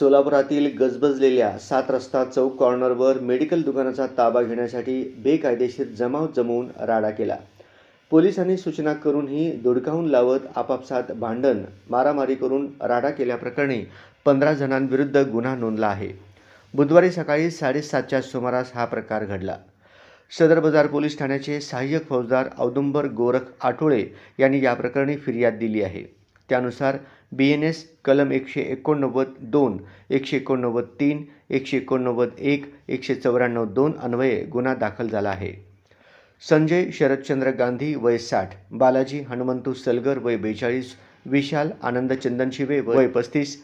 सोलापुरातील गजबजलेल्या सात रस्ता चौक कॉर्नरवर मेडिकल दुकानाचा ताबा घेण्यासाठी बेकायदेशीर जमाव जमवून राडा केला. पोलिसांनी सूचना करूनही धुडकावून लावत आपापसात भांडण मारामारी करून राडा केल्याप्रकरणी पंधरा जणांविरुद्ध गुन्हा नोंदला आहे. बुधवारी सकाळी साडेसातच्या सुमारास हा प्रकार घडला. सदर बाजार पोलीस ठाण्याचे सहाय्यक फौजदार औदुंबर गोरख आठोळे यांनी या प्रकरणी फिर्याद दिली आहे. त्यानुसार बी एन एस कलम एकशे एकोणनव्वद दोन एकशे एकोणनव्वद तीन एकशे एकोणनव्वद एक एकशे चौऱ्याण्णव दोन अन्वये गुन्हा दाखल झाला आहे. संजय शरदचंद्र गांधी वय साठ बालाजी हनुमंतू सलगर वय बेचाळीस विशाल आनंद चंदनशिवे वय पस्तीस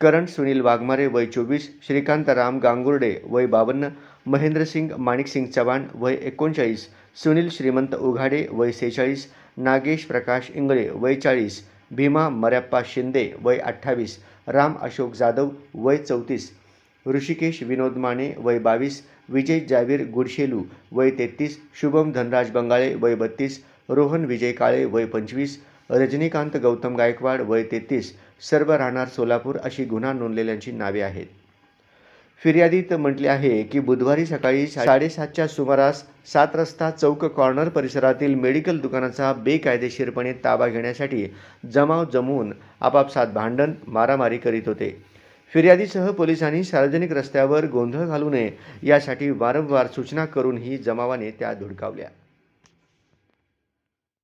करण सुनील वाघमारे वय चोवीस श्रीकांत राम गांगुर्डे वय बावन्न महेंद्रसिंग माणिकसिंग चव्हाण वय एकोणचाळीस सुनील श्रीमंत उघाडे वय सेहेचाळीस नागेश प्रकाश इंगळे वय चाळीस भीमा मर्याप्पा शिंदे वय अठ्ठावीस राम अशोक जाधव वय चौतीस ऋषिकेश विनोद माने वय बावीस विजय जावीर गुडशेलू वय तेहतीस शुभम धनराज बंगाळे वय बत्तीस रोहन विजय काळे वय पंचवीस रजनीकांत गौतम गायकवाड वय तेहतीस सर्व राहणार सोलापूर अशी गुन्हा नोंदलेल्यांची नावे आहेत. फिर्यादीत म्हटले आहे की बुधवारी सकाळी साडेसातच्या सुमारास सात रस्ता चौक कॉर्नर परिसरातील मेडिकल दुकानाचा बेकायदेशीरपणे ताबा घेण्यासाठी जमाव जमवून आपापसात भांडण मारामारी करीत होते. फिर्यादीसह पोलिसांनी सार्वजनिक रस्त्यावर गोंधळ घालू नये यासाठी वारंवार सूचना करूनही जमावाने त्या धुडकावल्या.